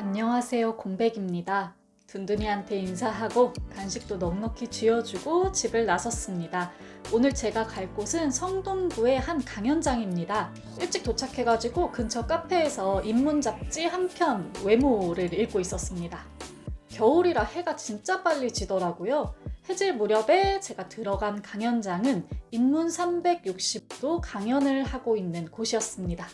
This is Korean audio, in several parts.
안녕하세요 공백입니다. 둔둔이한테 인사하고 간식도 넉넉히 쥐어주고 집을 나섰습니다. 오늘 제가 갈 곳은 성동구의 한 강연장입니다. 일찍 도착해가지고 근처 카페에서 인문 잡지 한 편 외모를 읽고 있었습니다. 겨울이라 해가 진짜 빨리 지더라고요. 해질 무렵에 제가 들어간 강연장은 인문 360도 강연을 하고 있는 곳이었습니다.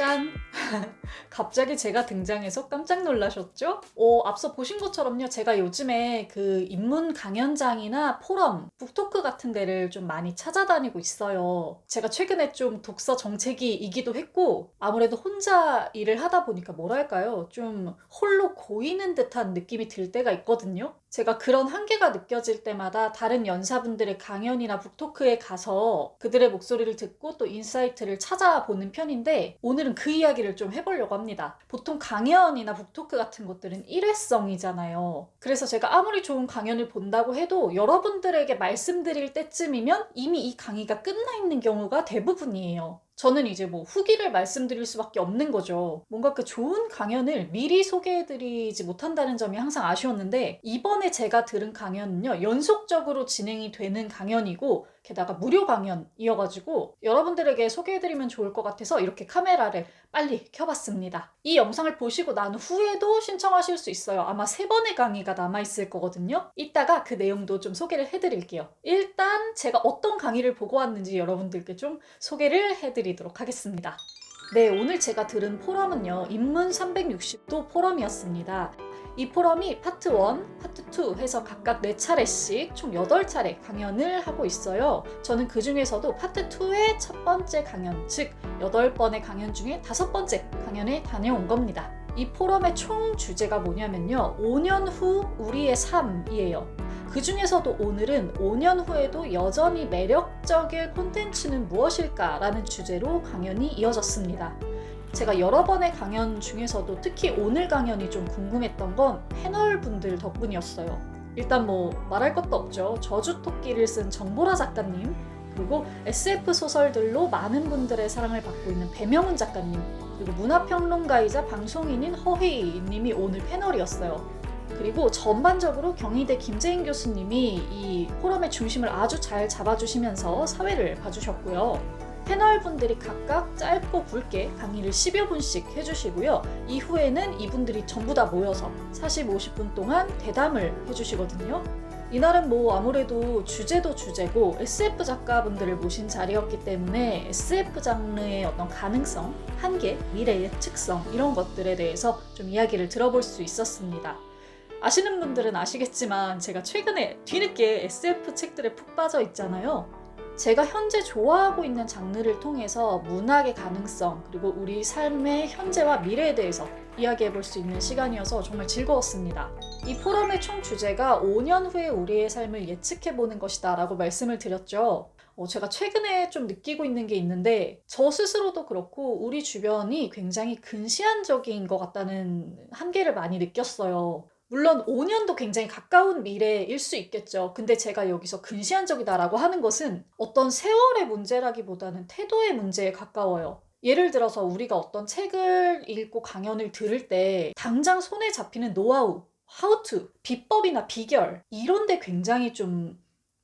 짠! 갑자기 제가 등장해서 깜짝 놀라셨죠? 어, 앞서 보신 것처럼요. 제가 요즘에 그 인문 강연장이나 포럼, 북토크 같은 데를 좀 많이 찾아다니고 있어요. 제가 최근에 좀 독서 정체기이기도 했고, 아무래도 혼자 일을 하다 보니까 뭐랄까요? 좀 홀로 고이는 듯한 느낌이 들 때가 있거든요. 제가 그런 한계가 느껴질 때마다 다른 연사분들의 강연이나 북토크에 가서 그들의 목소리를 듣고 또 인사이트를 찾아보는 편인데 오늘은 그 이야기를 좀 해보려고 합니다. 보통 강연이나 북토크 같은 것들은 일회성이잖아요. 그래서 제가 아무리 좋은 강연을 본다고 해도 여러분들에게 말씀드릴 때쯤이면 이미 이 강의가 끝나 있는 경우가 대부분이에요. 저는 이제 뭐 후기를 말씀드릴 수밖에 없는 거죠. 뭔가 그 좋은 강연을 미리 소개해드리지 못한다는 점이 항상 아쉬웠는데 이번에 제가 들은 강연은요 연속적으로 진행이 되는 강연이고 게다가 무료 강연이어가지고 여러분들에게 소개해드리면 좋을 것 같아서 이렇게 카메라를 빨리 켜봤습니다. 이 영상을 보시고 난 후에도 신청하실 수 있어요. 아마 세 번의 강의가 남아있을 거거든요. 이따가 그 내용도 좀 소개를 해드릴게요. 일단 제가 어떤 강의를 보고 왔는지 여러분들께 좀 소개를 해드리도록 하겠습니다. 네, 오늘 제가 들은 포럼은요, 인문 360도 포럼이었습니다. 이 포럼이 파트 1, 파트 2 해서 각각 4차례씩 총 8차례 강연을 하고 있어요. 저는 그 중에서도 파트 2의 첫 번째 강연, 즉 8번의 강연 중에 다섯 번째 강연에 다녀온 겁니다. 이 포럼의 총 주제가 뭐냐면요. 5년 후 우리의 삶이에요. 그 중에서도 오늘은 5년 후에도 여전히 매력적일 콘텐츠는 무엇일까라는 주제로 강연이 이어졌습니다. 제가 여러 번의 강연 중에서도 특히 오늘 강연이 좀 궁금했던 건 패널 분들 덕분이었어요. 일단 뭐 말할 것도 없죠. 저주 토끼를 쓴 정보라 작가님, 그리고 SF 소설들로 많은 분들의 사랑을 받고 있는 배명훈 작가님, 그리고 문화평론가이자 방송인인 허회이 님이 오늘 패널이었어요. 그리고 전반적으로 경희대 김재인 교수님이 이 포럼의 중심을 아주 잘 잡아주시면서 사회를 봐주셨고요. 패널 분들이 각각 짧고 굵게 강의를 10여 분씩 해주시고요. 이후에는 이분들이 전부 다 모여서 40, 50분 동안 대담을 해주시거든요. 이날은 뭐 아무래도 주제도 주제고 SF 작가분들을 모신 자리였기 때문에 SF 장르의 어떤 가능성, 한계, 미래의 특성 이런 것들에 대해서 좀 이야기를 들어볼 수 있었습니다. 아시는 분들은 아시겠지만 제가 최근에 뒤늦게 SF 책들에 푹 빠져 있잖아요. 제가 현재 좋아하고 있는 장르를 통해서 문학의 가능성 그리고 우리 삶의 현재와 미래에 대해서 이야기해 볼 수 있는 시간이어서 정말 즐거웠습니다. 이 포럼의 총 주제가 5년 후에 우리의 삶을 예측해 보는 것이다 라고 말씀을 드렸죠. 어, 제가 최근에 좀 느끼고 있는 게 있는데 저 스스로도 그렇고 우리 주변이 굉장히 근시안적인 것 같다는 한계를 많이 느꼈어요. 물론 5년도 굉장히 가까운 미래일 수 있겠죠. 근데 제가 여기서 근시안적이다라고 하는 것은 어떤 세월의 문제라기보다는 태도의 문제에 가까워요. 예를 들어서 우리가 어떤 책을 읽고 강연을 들을 때 당장 손에 잡히는 노하우, to, 비법이나 비결 이런 데 굉장히 좀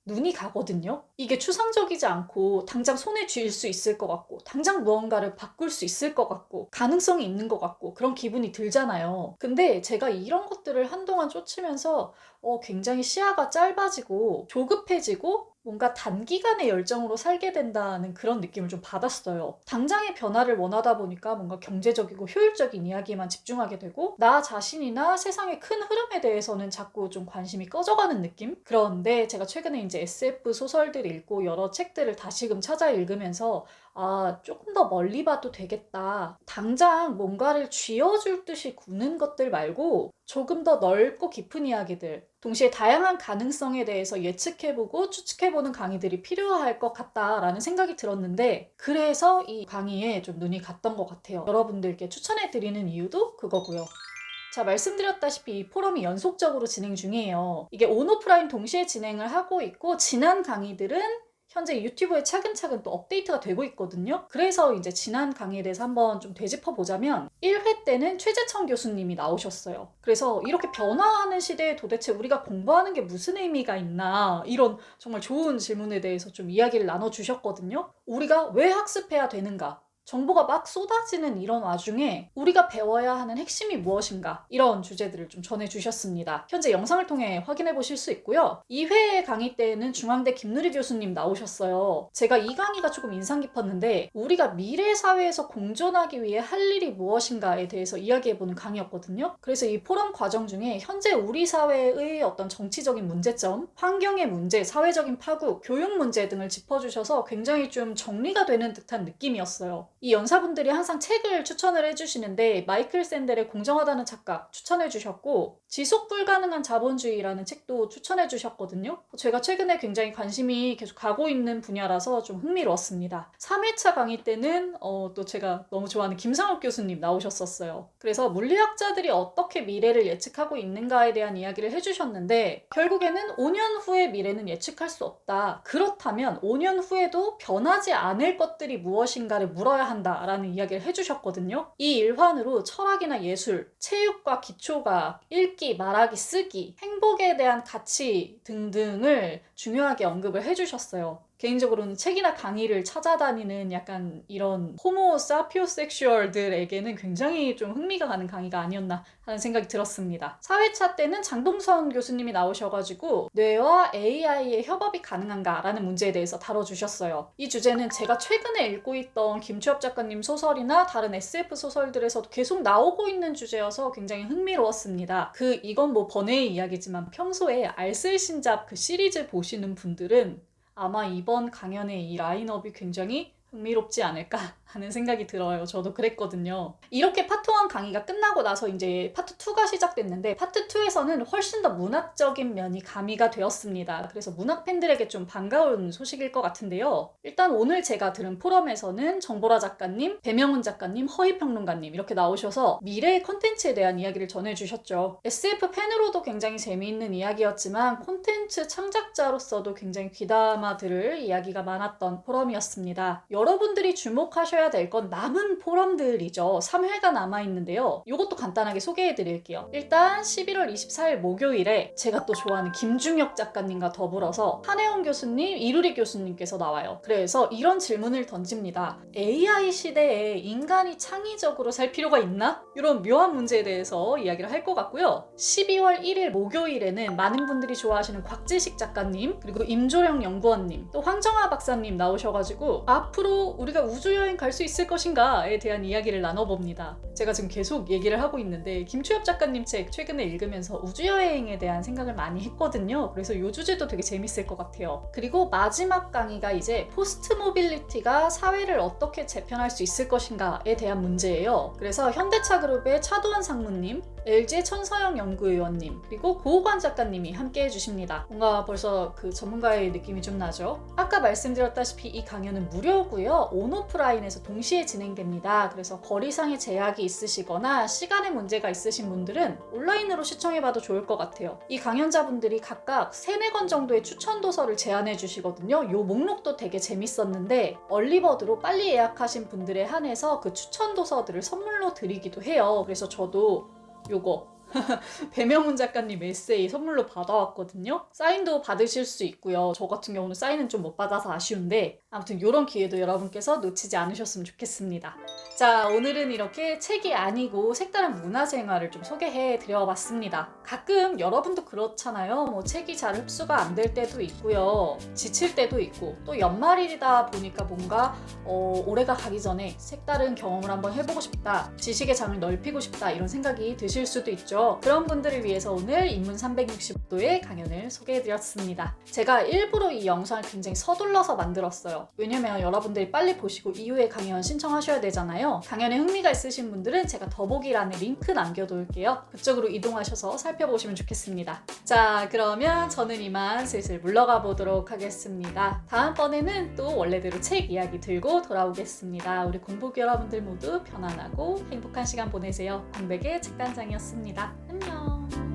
눈이 가거든요. 이게 추상적이지 않고 당장 손에 쥘수 있을 것 같고 당장 무언가를 바꿀 수 있을 것 같고 가능성이 있는 것 같고 그런 기분이 들잖아요. 근데 제가 이런 것들을 한동안 쫓으면서 어, 굉장히 시야가 짧아지고 조급해지고 뭔가 단기간의 열정으로 살게 된다는 그런 느낌을 좀 받았어요. 당장의 변화를 원하다 보니까 뭔가 경제적이고 효율적인 이야기에만 집중하게 되고 나 자신이나 세상의 큰 흐름에 대해서는 자꾸 좀 관심이 꺼져가는 느낌? 그런데 제가 최근에 이제 SF 소설들을 읽고 여러 책들을 다시금 찾아 읽으면서 아, 조금 더 멀리 봐도 되겠다. 당장 뭔가를 쥐어줄 듯이 구는 것들 말고 조금 더 넓고 깊은 이야기들, 동시에 다양한 가능성에 대해서 예측해보고 추측해보는 강의들이 필요할 것 같다라는 생각이 들었는데, 그래서 이 강의에 좀 눈이 갔던 것 같아요. 여러분들께 추천해드리는 이유도 그거고요. 자, 말씀드렸다시피 이 포럼이 연속적으로 진행 중이에요. 이게 온오프라인 동시에 진행을 하고 있고, 지난 강의들은 현재 유튜브에 차근차근 또 업데이트가 되고 있거든요. 그래서 이제 지난 강의에 대해서 한번 좀 되짚어 보자면 1회 때는 최재천 교수님이 나오셨어요. 그래서 이렇게 변화하는 시대에 도대체 우리가 공부하는 게 무슨 의미가 있나 이런 정말 좋은 질문에 대해서 좀 이야기를 나눠 주셨거든요. 우리가 왜 학습해야 되는가? 정보가 막 쏟아지는 이런 와중에 우리가 배워야 하는 핵심이 무엇인가 이런 주제들을 좀 전해주셨습니다. 현재 영상을 통해 확인해 보실 수 있고요. 2회 강의 때에는 중앙대 김누리 교수님 나오셨어요. 제가 이 강의가 조금 인상 깊었는데 우리가 미래 사회에서 공존하기 위해 할 일이 무엇인가에 대해서 이야기해 보는 강의였거든요. 그래서 이 포럼 과정 중에 현재 우리 사회의 어떤 정치적인 문제점, 환경의 문제, 사회적인 파구, 교육 문제 등을 짚어주셔서 굉장히 좀 정리가 되는 듯한 느낌이었어요. 이 연사분들이 항상 책을 추천을 해주시는데 마이클 샌델의 공정하다는 착각 추천해주셨고 지속 불가능한 자본주의라는 책도 추천해주셨거든요. 제가 최근에 굉장히 관심이 계속 가고 있는 분야라서 좀 흥미로웠습니다. 3회차 강의 때는 어, 또 제가 너무 좋아하는 김상욱 교수님 나오셨었어요. 그래서 물리학자들이 어떻게 미래를 예측하고 있는가에 대한 이야기를 해주셨는데 결국에는 5년 후의 미래는 예측할 수 없다. 그렇다면 5년 후에도 변하지 않을 것들이 무엇인가를 물어야 한다라는 이야기를 해주셨거든요. 이 일환으로 철학이나 예술, 체육과 기초과학, 읽기, 말하기, 쓰기, 행복에 대한 가치 등등을 중요하게 언급을 해주셨어요. 개인적으로는 책이나 강의를 찾아다니는 약간 이런 호모 사피오섹슈얼들에게는 굉장히 좀 흥미가 가는 강의가 아니었나 하는 생각이 들었습니다. 4회차 때는 장동선 교수님이 나오셔가지고 뇌와 AI의 협업이 가능한가라는 문제에 대해서 다뤄주셨어요. 이 주제는 제가 최근에 읽고 있던 김추엽 작가님 소설이나 다른 SF 소설들에서도 계속 나오고 있는 주제여서 굉장히 흥미로웠습니다. 그 이건 뭐 번외의 이야기지만 평소에 알쓸신잡 그 시리즈 보시 는 분들은 아마 이번 강연의 이 라인업이 굉장히 흥미롭지 않을까 하는 생각이 들어요. 저도 그랬거든요. 이렇게 파트 1 강의가 끝나고 나서 이제 파트 2가 시작됐는데 파트 2에서는 훨씬 더 문학적인 면이 가미가 되었습니다. 그래서 문학 팬들에게 좀 반가운 소식일 것 같은데요. 일단 오늘 제가 들은 포럼에서는 정보라 작가님, 배명훈 작가님, 허희평론가님 이렇게 나오셔서 미래의 콘텐츠에 대한 이야기를 전해주셨죠. SF 팬으로도 굉장히 재미있는 이야기였지만 콘텐츠 창작자로서도 굉장히 귀담아 들을 이야기가 많았던 포럼이었습니다. 여러분들이 주목하셔야 될 건 남은 포럼들이죠. 3회가 남아있는데요. 이것도 간단하게 소개해 드릴게요. 일단 11월 24일 목요일에 제가 또 좋아하는 김중혁 작가님과 더불어서 한혜원 교수님, 이루리 교수님께서 나와요. 그래서 이런 질문을 던집니다. AI 시대에 인간이 창의적으로 살 필요가 있나? 이런 묘한 문제에 대해서 이야기를 할 것 같고요. 12월 1일 목요일에는 많은 분들이 좋아하시는 곽지식 작가님, 그리고 임조령 연구원님, 또 황정아 박사님 나오셔가지고 앞으로 우리가 우주여행 갈수 있을 것인가에 대한 이야기를 나눠봅니다. 제가 지금 계속 얘기를 하고 있는데 김추엽 작가님 책 최근에 읽으면서 우주여행에 대한 생각을 많이 했거든요. 그래서 이 주제도 되게 재밌을 것 같아요. 그리고 마지막 강의가 이제 포스트 모빌리티가 사회를 어떻게 재편할 수 있을 것인가에 대한 문제예요. 그래서 현대차 그룹의 차도원 상무님, LG 천서영 연구위원님, 그리고 고호관 작가님이 함께 해주십니다. 뭔가 벌써 그 전문가의 느낌이 좀 나죠? 아까 말씀드렸다시피 이 강연은 무료고요. 온오프라인에서 동시에 진행됩니다. 그래서 거리상의 제약이 있으시거나 시간의 문제가 있으신 분들은 온라인으로 시청해봐도 좋을 것 같아요. 이 강연자분들이 각각 3, 4권 정도의 추천 도서를 제안해 주시거든요. 이 목록도 되게 재밌었는데 얼리버드로 빨리 예약하신 분들에 한해서 그 추천 도서들을 선물로 드리기도 해요. 그래서 저도 요거 배명훈 작가님 에세이 선물로 받아왔거든요. 사인도 받으실 수 있고요. 저 같은 경우는 사인은 좀 못 받아서 아쉬운데 아무튼 이런 기회도 여러분께서 놓치지 않으셨으면 좋겠습니다. 자, 오늘은 이렇게 책이 아니고 색다른 문화생활을 좀 소개해 드려봤습니다. 가끔 여러분도 그렇잖아요. 뭐 책이 잘 흡수가 안 될 때도 있고요. 지칠 때도 있고 또 연말이다 보니까 뭔가 어, 올해가 가기 전에 색다른 경험을 한번 해보고 싶다. 지식의 장을 넓히고 싶다. 이런 생각이 드실 수도 있죠. 그런 분들을 위해서 오늘 인문 360도의 강연을 소개해드렸습니다. 제가 일부러 이 영상을 굉장히 서둘러서 만들었어요. 왜냐면 여러분들이 빨리 보시고 이후에 강연 신청하셔야 되잖아요. 강연에 흥미가 있으신 분들은 제가 더보기란에 링크 남겨놓을게요. 그쪽으로 이동하셔서 살펴보시면 좋겠습니다. 자, 그러면 저는 이만 슬슬 물러가 보도록 하겠습니다. 다음번에는 또 원래대로 책 이야기 들고 돌아오겠습니다. 우리 공복 여러분들 모두 편안하고 행복한 시간 보내세요. 공백의 책단장이었습니다. 안녕.